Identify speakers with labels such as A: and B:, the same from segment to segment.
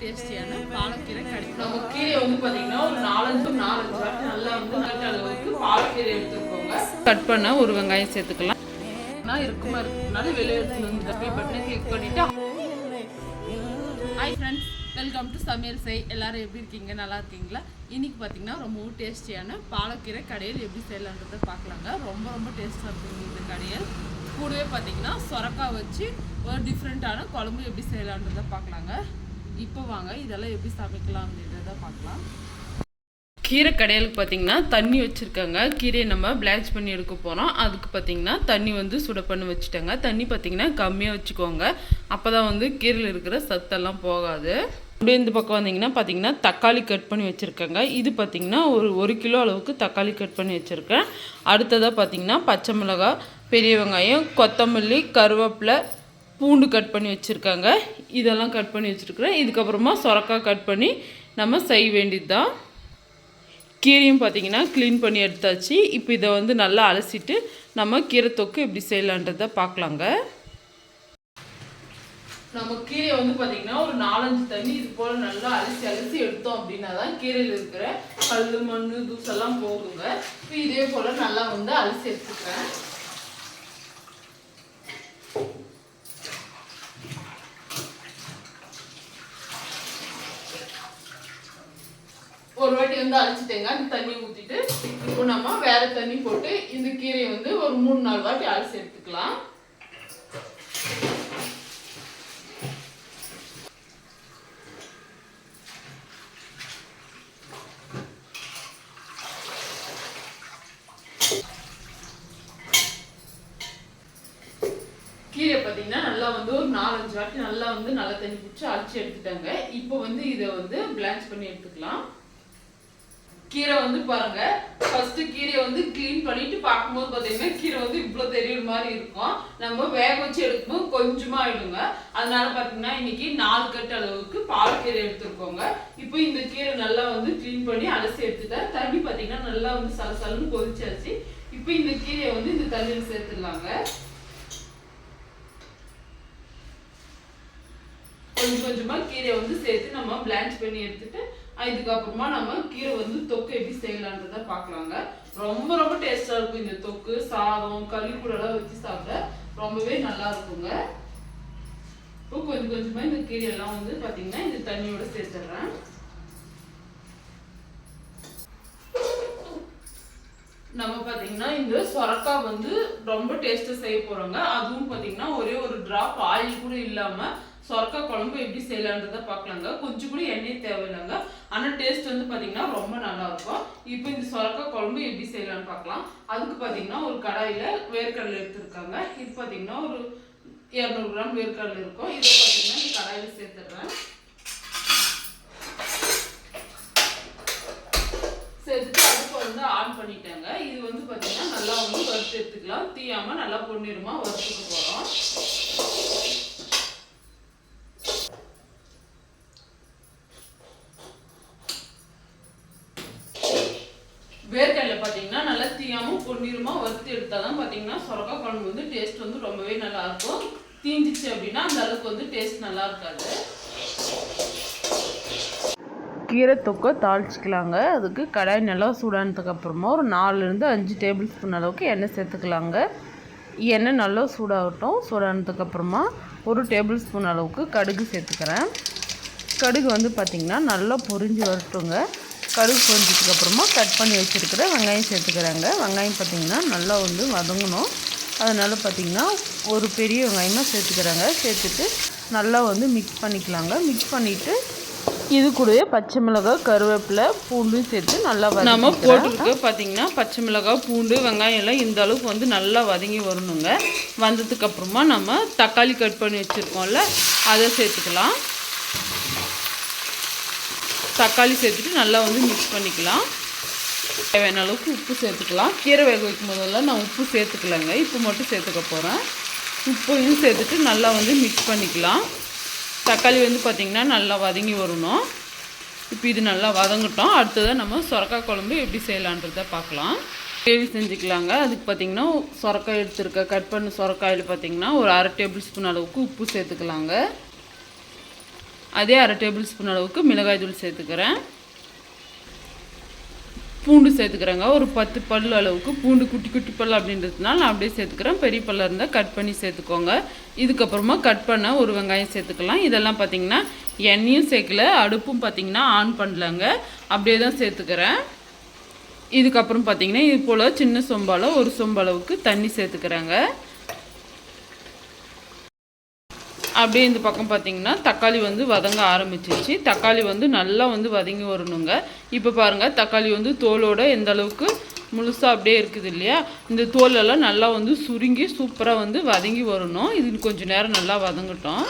A: டேஸ்டியான பாலக்கீரை கிடைக்கும்
B: நம்ம கீரை வந்து பார்த்தீங்கன்னா ஒரு நாலஞ்சு நாலஞ்சு வாட்டி நல்லா வந்து நல்ல அளவுக்கு பாலக்கீரை எடுத்துக்கோங்க
A: கட் பண்ண ஒரு வெங்காயம் சேர்த்துக்கலாம்
B: ஆனால் இருக்குமா இருக்குனால வெளியே எடுத்துட்டு வந்து தப்பி பட்டனை கிளிக் பண்ணிவிட்டு ஹாய் ஃப்ரெண்ட்ஸ் வெல்கம் டு சமையல் செய் எல்லாரும் எப்படி இருக்கீங்க நல்லா இருக்கீங்களா இன்றைக்கி பார்த்தீங்கன்னா ரொம்பவும் டேஸ்டியான பாலக்கீரை கடையில் எப்படி செய்யலான்றதை பார்க்கலாங்க ரொம்ப ரொம்ப டேஸ்ட்டாக இருக்குங்க இந்த கடையில் கூடவே பார்த்தீங்கன்னா சொரக்காய் வச்சு ஒரு டிஃப்ரெண்ட்டான குழம்பு எப்படி செய்யலான்றதை பார்க்கலாங்க இப்போ வாங்க இதெல்லாம் எப்படி சமைக்கலாம் அப்படின்றத பார்க்கலாம் கீரை கடையிலுக்கு பார்த்தீங்கன்னா தண்ணி வச்சுருக்காங்க கீரையை நம்ம பிளாச் பண்ணி எடுக்க போகிறோம் அதுக்கு பார்த்திங்கன்னா தண்ணி வந்து சுட பண்ணி வச்சுட்டாங்க தண்ணி பார்த்திங்கன்னா கம்மியாக வச்சுக்கோங்க அப்போ தான் வந்து கீரையில் இருக்கிற சத்தெல்லாம் போகாது அப்படியே இந்த பக்கம் வந்தீங்கன்னா பார்த்திங்கன்னா தக்காளி கட் பண்ணி வச்சுருக்கேங்க இது பார்த்திங்கன்னா ஒரு ஒரு கிலோ அளவுக்கு தக்காளி கட் பண்ணி வச்சுருக்கேன் அடுத்ததாக பார்த்திங்கன்னா பச்சை மிளகாய் பெரிய வெங்காயம் கொத்தமல்லி கருவேப்பிலை பூண்டு கட் பண்ணி வச்சுருக்காங்க இதெல்லாம் கட் பண்ணி வச்சுருக்குறேன் இதுக்கப்புறமா சொரக்காய் கட் பண்ணி நம்ம செய்ய வேண்டியது தான் கீரையும் பார்த்திங்கன்னா க்ளீன் பண்ணி எடுத்தாச்சு இப்போ இதை வந்து நல்லா அலசிட்டு நம்ம கீரை தொக்கு எப்படி செய்யலான்றதை பார்க்கலாங்க நம்ம கீரையை வந்து பார்த்திங்கன்னா ஒரு நாலஞ்சு தண்ணி இது போல் நல்லா அலசி அலசி எடுத்தோம் அப்படின்னா தான் கீரையில் இருக்கிற கல் மண் தூசெல்லாம் போகுங்க இப்போ இதே போல் நல்லா வந்து அலசி எடுத்துக்கிறேன் ஒரு வாட்டி வந்து அரைச்சிட்டேங்க அந்த தண்ணி ஊற்றிட்டு இப்போ நம்ம வேற தண்ணி போட்டு இந்த கீரையை வந்து ஒரு மூணு நாலு வாட்டி அரைச்சி எடுத்துக்கலாம் கீரை பார்த்தீங்கன்னா நல்லா வந்து ஒரு நாலஞ்சு வாட்டி நல்லா வந்து நல்லா தண்ணி பிடிச்சி அரைச்சி எடுத்துட்டாங்க இப்போ வந்து இதை வந்து பிளான்ச் பண்ணி எடுத்துக்கலாம் கீரை வந்து பாருங்க ஃபர்ஸ்ட் கீரையை வந்து கிளீன் பண்ணிட்டு பார்க்கும்போது பார்த்தீங்கன்னா கீரை வந்து இவ்வளோ தெரியுற மாதிரி இருக்கும் நம்ம வேக வச்சு எடுக்கும்போது கொஞ்சமா ஆயிடுங்க அதனால பார்த்தீங்கன்னா இன்னைக்கு நாலு கட்டு அளவுக்கு பால் கீரை எடுத்துருக்கோங்க இப்போ இந்த கீரை நல்லா வந்து கிளீன் பண்ணி அலசி எடுத்துட்டேன் தண்ணி பார்த்தீங்கன்னா நல்லா வந்து சலசலன்னு கொதிச்சாச்சு இப்போ இந்த கீரையை வந்து இந்த தண்ணியில் சேர்த்துடலாங்க கொஞ்சம் கொஞ்சமாக கீரையை வந்து சேர்த்து நம்ம பிளான்ச் பண்ணி எடுத்துட்டு இதுக்கப்புறமா நம்ம கீரை வந்து தொக்கு எப்படி செய்யலான்றத பார்க்கலாங்க ரொம்ப ரொம்ப டேஸ்ட்டாக இருக்கும் இந்த தொக்கு சாதம் கறி கூடலாம் வச்சு சாப்பிட ரொம்பவே நல்லா இருக்குங்க இப்போ கொஞ்சம் கொஞ்சமா இந்த கீரை எல்லாம் வந்து பாத்தீங்கன்னா இந்த தண்ணியோட சேர்த்துடுறேன் நம்ம பார்த்தீங்கன்னா இந்த சொரக்காய் வந்து ரொம்ப டேஸ்ட்டாக செய்ய போகிறோங்க அதுவும் பார்த்தீங்கன்னா ஒரே ஒரு ட்ராப் ஆயில் கூட இல்லாமல் சொரக்கா குழம்பு எப்படி செய்யலான்றதை பார்க்கலாங்க கொஞ்சம் கூட எண்ணெய் தேவையில்லைங்க ஆனால் டேஸ்ட் வந்து பார்த்தீங்கன்னா ரொம்ப நல்லா இருக்கும் இப்போ இந்த சொரக்கா குழம்பு எப்படி செய்யலான்னு பார்க்கலாம் அதுக்கு பார்த்தீங்கன்னா ஒரு கடாயில் வேர்க்கடலை எடுத்துருக்காங்க இது பார்த்தீங்கன்னா ஒரு இரநூறு கிராம் வேர்க்கடலை இருக்கும் இதை பார்த்தீங்கன்னா இந்த கடாயில் சேர்த்துடுறேன் சேர்த்துட்டு அடுப்பை வந்து ஆன் பண்ணிட்டாங்க இது வந்து பார்த்தீங்கன்னா நல்லா வந்து வறுத்து எடுத்துக்கலாம் தீயாமல் நல்லா பொன்னிறமாக வறுத்துக்க போகிறோம் எடுத்தால் தான் பார்த்தீங்கன்னா சுரக்காய் குழம்பு வந்து டேஸ்ட் வந்து ரொம்பவே நல்லாயிருக்கும் தீஞ்சிச்சு அப்படின்னா அந்த அளவுக்கு வந்து டேஸ்ட் நல்லா இருக்காது கீரை தொக்கை தாளிச்சிக்கலாங்க அதுக்கு கடாய் நல்லா சூடானதுக்கு அப்புறமா ஒரு நாலுலேருந்து அஞ்சு டேபிள் ஸ்பூன் அளவுக்கு எண்ணெய் சேர்த்துக்கலாங்க எண்ணெய் நல்லா சூடாகட்டும் சூடானதுக்கப்புறமா ஒரு டேபிள் ஸ்பூன் அளவுக்கு கடுகு சேர்த்துக்கிறேன் கடுகு வந்து பார்த்திங்கன்னா நல்லா பொரிஞ்சு வரட்டுங்க கடுகு பொரிஞ்சதுக்கப்புறமா கட் பண்ணி வச்சுருக்கிற வெங்காயம் சேர்த்துக்கிறாங்க வெங்காயம் பார்த்திங்கன்னா நல்லா வந்து வதங்கணும் அதனால் பார்த்திங்கன்னா ஒரு பெரிய வெங்காயமாக சேர்த்துக்கிறாங்க சேர்த்துட்டு நல்லா வந்து மிக்ஸ் பண்ணிக்கலாங்க மிக்ஸ் பண்ணிவிட்டு இது கூடவே பச்சை மிளகாய் கருவேப்பிலை பூண்டும் சேர்த்து நல்லா நம்ம போட்டுருக்க பார்த்திங்கன்னா பச்சை மிளகாய் பூண்டு வெங்காயம் எல்லாம் இந்த அளவுக்கு வந்து நல்லா வதங்கி வரணுங்க வந்ததுக்கப்புறமா நம்ம தக்காளி கட் பண்ணி வச்சுருக்கோம்ல அதை சேர்த்துக்கலாம் தக்காளி சேர்த்துட்டு நல்லா வந்து மிக்ஸ் பண்ணிக்கலாம் தேவையான அளவுக்கு உப்பு சேர்த்துக்கலாம் கீரை வேக வைக்கும் போதெல்லாம் நான் உப்பு சேர்த்துக்கலங்க இப்போ மட்டும் சேர்த்துக்க போகிறேன் உப்பையும் சேர்த்துட்டு நல்லா வந்து மிக்ஸ் பண்ணிக்கலாம் தக்காளி வந்து பார்த்திங்கன்னா நல்லா வதங்கி வரணும் இப்போ இது நல்லா வதங்கிட்டோம் அடுத்ததாக நம்ம சொரக்காய் குழம்பு எப்படி செய்யலான்றத பார்க்கலாம் கிரேவி செஞ்சுக்கலாங்க அதுக்கு பார்த்திங்கன்னா சொரக்காய் எடுத்துருக்க கட் பண்ண சொரக்காயில் பார்த்திங்கன்னா ஒரு அரை டேபிள் ஸ்பூன் அளவுக்கு உப்பு சேர்த்துக்கலாங்க அதே அரை டேபிள் ஸ்பூன் அளவுக்கு மிளகாய் தூள் சேர்த்துக்கிறேன் பூண்டு சேர்த்துக்கிறேங்க ஒரு பத்து பல் அளவுக்கு பூண்டு குட்டி குட்டி பல் அப்படின்றதுனால நான் அப்படியே சேர்த்துக்கிறேன் பெரிய பல்லாக இருந்தால் கட் பண்ணி சேர்த்துக்கோங்க இதுக்கப்புறமா கட் பண்ண ஒரு வெங்காயம் சேர்த்துக்கலாம் இதெல்லாம் பார்த்திங்கன்னா எண்ணெயும் சேர்க்கல அடுப்பும் பார்த்திங்கன்னா ஆன் பண்ணலங்க அப்படியே தான் சேர்த்துக்கிறேன் இதுக்கப்புறம் பார்த்திங்கன்னா இது போல் சின்ன சொம்பால் ஒரு சொம்பளவுக்கு தண்ணி சேர்த்துக்கிறேங்க அப்படியே இந்த பக்கம் பார்த்தீங்கன்னா தக்காளி வந்து வதங்க ஆரம்பிச்சிருச்சு தக்காளி வந்து நல்லா வந்து வதங்கி வரணுங்க இப்போ பாருங்கள் தக்காளி வந்து தோலோடு எந்த அளவுக்கு முழுசாக அப்படியே இருக்குது இல்லையா இந்த தோலெல்லாம் நல்லா வந்து சுருங்கி சூப்பராக வந்து வதங்கி வரணும் இது கொஞ்சம் நேரம் நல்லா வதங்கட்டும்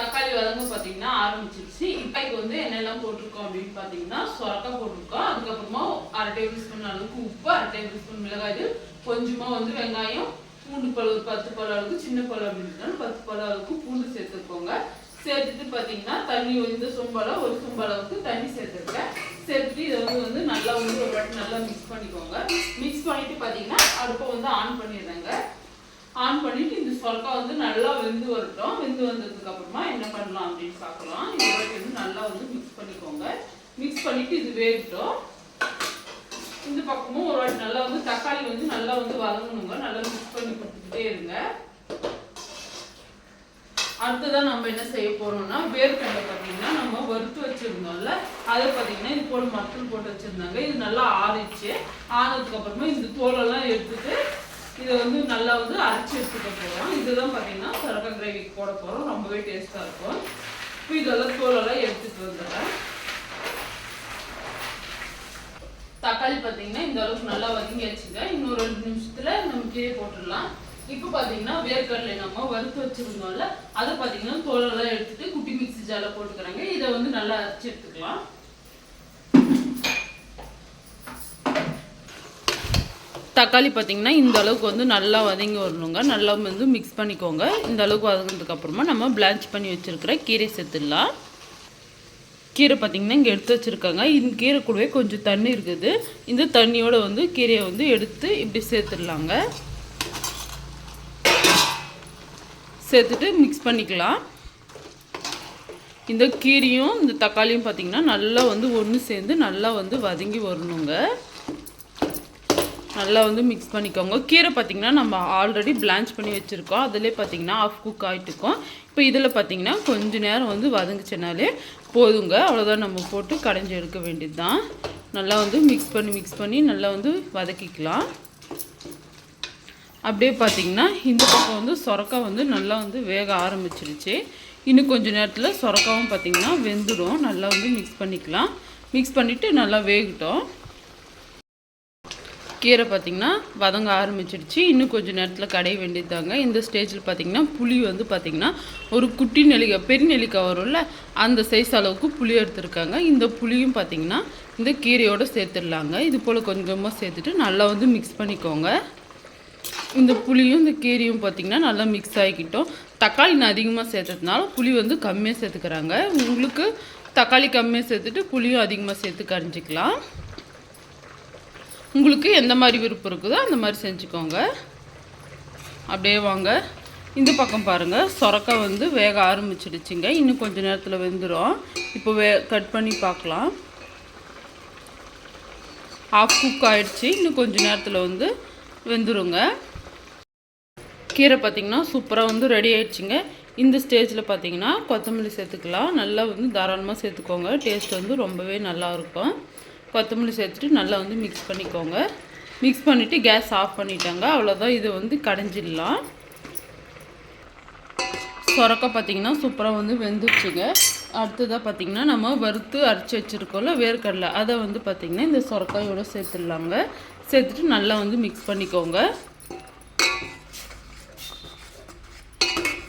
B: தக்காளி வதங்க பார்த்தீங்கன்னா ஆரம்பிச்சிருச்சு இப்போ இது வந்து என்னெல்லாம் போட்டிருக்கோம் அப்படின்னு பார்த்தீங்கன்னா சொரக்காய் போட்டிருக்கோம் அதுக்கப்புறமா அரை டேபிள் ஸ்பூன் அளவுக்கு உப்பு அரை டேபிள் ஸ்பூன் மிளகாய் கொஞ்சமாக வந்து வெங்காயம் பூண்டு பழம் பத்து பழம் அளவுக்கு சின்ன பழம் அப்படின்றதுனால பத்து பழம் அளவுக்கு பூண்டு சேர்த்துக்கோங்க சேர்த்துட்டு பார்த்தீங்கன்னா தண்ணி இந்த சொம்பளம் ஒரு சொம்பளவுக்கு தண்ணி சேர்த்துருக்கேன் சேர்த்துட்டு இதை வந்து வந்து நல்லா வந்து ஒரு வாட்டி நல்லா மிக்ஸ் பண்ணிக்கோங்க மிக்ஸ் பண்ணிட்டு பார்த்தீங்கன்னா அடுப்பை வந்து ஆன் பண்ணிடுறாங்க ஆன் பண்ணிட்டு இந்த சொர்க்கா வந்து நல்லா வெந்து வரட்டும் வெந்து வந்ததுக்கப்புறமா என்ன பண்ணலாம் அப்படின்னு பார்க்கலாம் இந்த வாட்டி வந்து நல்லா வந்து மிக்ஸ் பண்ணிக்கோங்க மிக்ஸ் பண்ணிட்டு இது வேகட்டும் இந்த பக்கமும் ஒரு வாட்டி நல்லா வந்து தக்காளி வந்து நல்லா வந்து வதங்கணுங்க நல்லா மிக்ஸ் பண்ணி கொடுத்துக்கிட்டே இருங்க அடுத்ததான் நம்ம என்ன செய்ய போறோம்னா வேர்க்கண்டை பார்த்தீங்கன்னா நம்ம வறுத்து வச்சிருந்தோம்ல அதை பார்த்தீங்கன்னா இது போல் மட்டன் போட்டு வச்சிருந்தாங்க இது நல்லா ஆறிச்சு ஆனதுக்கு அப்புறமா இந்த தோலெல்லாம் எடுத்துட்டு இதை வந்து நல்லா வந்து அரைச்சி எடுத்துக்க போகிறோம் இதுதான் பார்த்தீங்கன்னா சரக்கு கிரேவிக்கு போட போகிறோம் ரொம்பவே டேஸ்ட்டாக இருக்கும் இப்போ இதெல்லாம் தோலெல்லாம் எடுத்துகிட்டு வந்துடுறேன் தக்காளி பார்த்தீங்கன்னா இந்த அளவுக்கு நல்லா வதங்கி வச்சுங்க இன்னும் ரெண்டு நிமிஷத்தில் நம்ம கீழே போட்டுடலாம் இப்போ பார்த்தீங்கன்னா வேர்க்கடலை நம்ம வறுத்து வச்சுருந்தோம்ல அதை பார்த்தீங்கன்னா தோலெல்லாம் எடுத்துட்டு குட்டி மிக்சி ஜால போட்டுக்கிறாங்க இதை வந்து நல்லா அரைச்சி எடுத்துக்கலாம் தக்காளி பார்த்தீங்கன்னா இந்த அளவுக்கு வந்து நல்லா வதங்கி வரணுங்க நல்லா வந்து மிக்ஸ் பண்ணிக்கோங்க இந்த அளவுக்கு வதங்கினதுக்கப்புறமா நம்ம பிளான்ச் பண்ணி வச்சுருக்கிற கீரை சேர்த்துடலாம் கீரை பார்த்திங்கன்னா இங்கே எடுத்து வச்சுருக்காங்க இந்த கீரை கூடவே கொஞ்சம் தண்ணி இருக்குது இந்த தண்ணியோடு வந்து கீரையை வந்து எடுத்து இப்படி சேர்த்துடலாங்க சேர்த்துட்டு மிக்ஸ் பண்ணிக்கலாம் இந்த கீரையும் இந்த தக்காளியும் பார்த்திங்கன்னா நல்லா வந்து ஒன்று சேர்ந்து நல்லா வந்து வதங்கி வரணுங்க நல்லா வந்து மிக்ஸ் பண்ணிக்கோங்க கீரை பார்த்திங்கன்னா நம்ம ஆல்ரெடி பிளான்ச் பண்ணி வச்சுருக்கோம் அதிலே பார்த்திங்கன்னா ஆஃப் குக் ஆகிட்டுருக்கோம் இப்போ இதில் பார்த்தீங்கன்னா கொஞ்ச நேரம் வந்து வதங்குச்சுனாலே போதுங்க அவ்வளோதான் நம்ம போட்டு கடைஞ்சி எடுக்க வேண்டியது தான் நல்லா வந்து மிக்ஸ் பண்ணி மிக்ஸ் பண்ணி நல்லா வந்து வதக்கிக்கலாம் அப்படியே பார்த்திங்கன்னா இந்த பக்கம் வந்து சொரக்காய் வந்து நல்லா வந்து வேக ஆரம்பிச்சிருச்சு இன்னும் கொஞ்சம் நேரத்தில் சொரக்காவும் பார்த்திங்கன்னா வெந்துடும் நல்லா வந்து மிக்ஸ் பண்ணிக்கலாம் மிக்ஸ் பண்ணிவிட்டு நல்லா வேகட்டும் கீரை பார்த்திங்கன்னா வதங்க ஆரம்பிச்சிடுச்சு இன்னும் கொஞ்சம் நேரத்தில் கடை வேண்டித்தாங்க இந்த ஸ்டேஜில் பார்த்திங்கன்னா புளி வந்து பார்த்திங்கன்னா ஒரு குட்டி நெல்லிக்காய் பெரிய நெல்லிக்காய் வரும்ல அந்த சைஸ் அளவுக்கு புளி எடுத்துருக்காங்க இந்த புளியும் பார்த்திங்கன்னா இந்த கீரையோடு சேர்த்துடலாங்க இது போல் கொஞ்சமாக சேர்த்துட்டு நல்லா வந்து மிக்ஸ் பண்ணிக்கோங்க இந்த புளியும் இந்த கீரையும் பார்த்திங்கன்னா நல்லா மிக்ஸ் ஆகிக்கிட்டோம் தக்காளி நான் அதிகமாக சேர்த்ததுனால புளி வந்து கம்மியாக சேர்த்துக்கிறாங்க உங்களுக்கு தக்காளி கம்மியாக சேர்த்துட்டு புளியும் அதிகமாக சேர்த்து கரைஞ்சிக்கலாம் உங்களுக்கு எந்த மாதிரி விருப்பம் இருக்குதோ அந்த மாதிரி செஞ்சுக்கோங்க அப்படியே வாங்க இந்த பக்கம் பாருங்கள் சொரக்கா வந்து வேக ஆரம்பிச்சிடுச்சுங்க இன்னும் கொஞ்சம் நேரத்தில் வெந்துடும் இப்போ வே கட் பண்ணி பார்க்கலாம் ஆஃப் குக் ஆகிடுச்சு இன்னும் கொஞ்சம் நேரத்தில் வந்து வெந்துருங்க கீரை பார்த்திங்கன்னா சூப்பராக வந்து ரெடி ஆகிடுச்சிங்க இந்த ஸ்டேஜில் பார்த்தீங்கன்னா கொத்தமல்லி சேர்த்துக்கலாம் நல்லா வந்து தாராளமாக சேர்த்துக்கோங்க டேஸ்ட் வந்து ரொம்பவே நல்லாயிருக்கும் கொத்தமல்லி சேர்த்துட்டு நல்லா வந்து மிக்ஸ் பண்ணிக்கோங்க மிக்ஸ் பண்ணிவிட்டு கேஸ் ஆஃப் பண்ணிட்டாங்க அவ்வளோதான் இது வந்து கடைஞ்சிடலாம் சுரக்க பார்த்திங்கன்னா சூப்பராக வந்து வெந்துருச்சுங்க அடுத்ததாக பார்த்திங்கன்னா நம்ம வறுத்து அரைச்சி வச்சுருக்கோம்ல வேர்க்கடலை அதை வந்து பார்த்திங்கன்னா இந்த சுரக்காயோடு சேர்த்துடலாங்க சேர்த்துட்டு நல்லா வந்து மிக்ஸ் பண்ணிக்கோங்க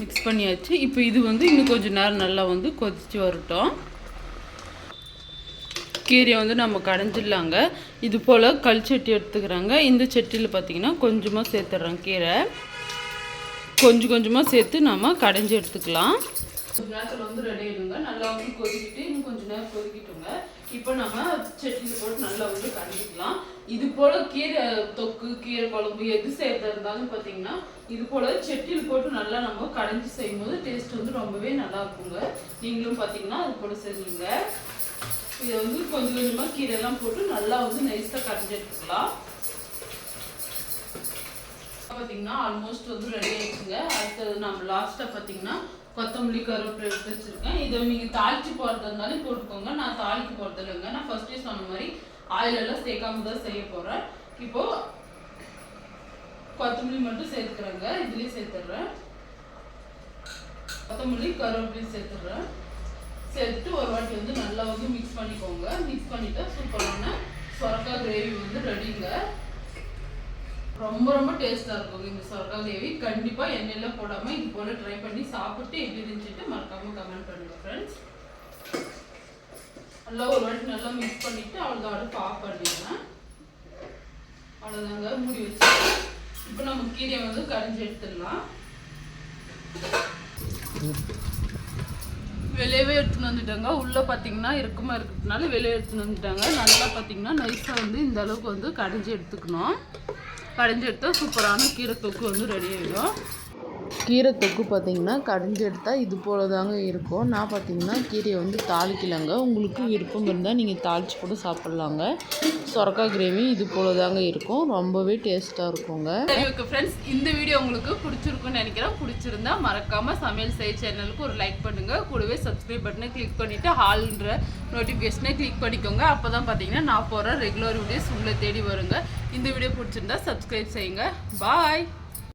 B: மிக்ஸ் பண்ணியாச்சு இப்போ இது வந்து இன்னும் கொஞ்சம் நேரம் நல்லா வந்து கொதித்து வரட்டும் கீரையை வந்து நம்ம கடைஞ்சிடலாங்க இது போல் கல் சட்டி எடுத்துக்கிறாங்க இந்த சட்டியில் பார்த்திங்கன்னா கொஞ்சமாக சேர்த்துட்றோம் கீரை கொஞ்சம் கொஞ்சமாக சேர்த்து நம்ம கடைஞ்சி எடுத்துக்கலாம் கொஞ்சம் நேரத்தில் வந்து ரெடி ஆகிடுங்க நல்லா வந்து கொதிக்கிட்டு இன்னும் கொஞ்சம் நேரம் கொதிக்கிட்டோங்க இப்போ நம்ம சட்டியில் போட்டு நல்லா வந்து கடைஞ்சிக்கலாம் இது போல் கீரை தொக்கு கீரை குழம்பு எது செய்யறது இருந்தாலும் பார்த்தீங்கன்னா இது போல் செட்டியில் போட்டு நல்லா நம்ம கடைஞ்சி செய்யும் போது டேஸ்ட் வந்து ரொம்பவே நல்லா இருக்குங்க நீங்களும் பார்த்தீங்கன்னா அது போல் செய்வீங்க இதை வந்து கொஞ்சம் கொஞ்சமாக கீரைலாம் போட்டு நல்லா வந்து நைஸாக கரைஞ்சி எடுத்துக்கலாம் பார்த்தீங்கன்னா ஆல்மோஸ்ட் வந்து ரெடி ஆயிடுச்சுங்க அடுத்தது நம்ம லாஸ்ட்டாக பார்த்தீங்கன்னா கொத்தமல்லி கருவேப்பிலை எடுத்து வச்சுருக்கேன் இதை நீங்கள் தாளித்து போடுறதுனால போட்டுக்கோங்க நான் தாளிக்கு போடுறது இல்லைங்க நான் ஃபஸ்ட்டே சொன்ன மாதிரி ஆயிலெல்லாம் சேர்க்காம தான் செய்ய போகிறேன் இப்போது கொத்தமல்லி மட்டும் சேர்த்துக்கிறேங்க இதுலேயும் சேர்த்துட்றேன் கொத்தமல்லி கருவேப்பிலையும் சேர்த்துட்றேன் சேர்த்துட்டு ஒரு வாட்டி வந்து நல்லா வந்து மிக்ஸ் பண்ணிக்கோங்க மிக்ஸ் பண்ணிட்டா சூப்பரான சொரக்கா கிரேவி வந்து ரெடிங்க ரொம்ப ரொம்ப டேஸ்ட்டாக இருக்கும் இந்த சொரக்கா கிரேவி கண்டிப்பாக எண்ணெயில் போடாமல் இது போல ட்ரை பண்ணி சாப்பிட்டு எப்படி இருந்துச்சுட்டு மறக்காமல் கமெண்ட் பண்ணுங்கள் ஃப்ரெண்ட்ஸ் நல்லா ஒரு வாட்டி நல்லா மிக்ஸ் பண்ணிவிட்டு அவ்வளோதான் பாப் ஆஃப் பண்ணிடுங்க அவ்வளோதாங்க முடி வச்சு இப்போ நம்ம கீரையை வந்து கரைஞ்சி எடுத்துடலாம் வெளியவே எடுத்துன்னு வந்துட்டாங்க உள்ளே பார்த்தீங்கன்னா இருக்குமா இருக்கிறதுனால வெளியே எடுத்துன்னு வந்துட்டாங்க நல்லா பார்த்தீங்கன்னா நைஸாக வந்து இந்த அளவுக்கு வந்து கடைஞ்சி எடுத்துக்கணும் கடைஞ்சி எடுத்தால் சூப்பரான கீரை தொக்கு வந்து ரெடி ஆகிடும் கீரை தொக்கு பார்த்திங்கன்னா கடைஞ்சி எடுத்தால் இது போல் தாங்க இருக்கும் நான் பார்த்திங்கன்னா கீரையை வந்து தாளிக்கலாங்க உங்களுக்கு விருப்பம் இருந்தால் நீங்கள் தாளித்து கூட சாப்பிட்லாங்க சொரக்காய் கிரேவி இது போல் தாங்க இருக்கும் ரொம்பவே டேஸ்ட்டாக இருக்குங்க ஃப்ரெண்ட்ஸ் இந்த வீடியோ உங்களுக்கு பிடிச்சிருக்குன்னு நினைக்கிறேன் பிடிச்சிருந்தா மறக்காமல் சமையல் செய்ய சேனலுக்கு ஒரு லைக் பண்ணுங்கள் கூடவே சப்ஸ்கிரைப் பட்டனை கிளிக் பண்ணிவிட்டு ஹால்ன்ற நோட்டிஃபிகேஷனை கிளிக் பண்ணிக்கோங்க அப்போ தான் பார்த்தீங்கன்னா நான் போகிற ரெகுலர் வீடியோஸ் உள்ளே தேடி வருங்க இந்த வீடியோ பிடிச்சிருந்தா சப்ஸ்கிரைப் செய்யுங்க பாய்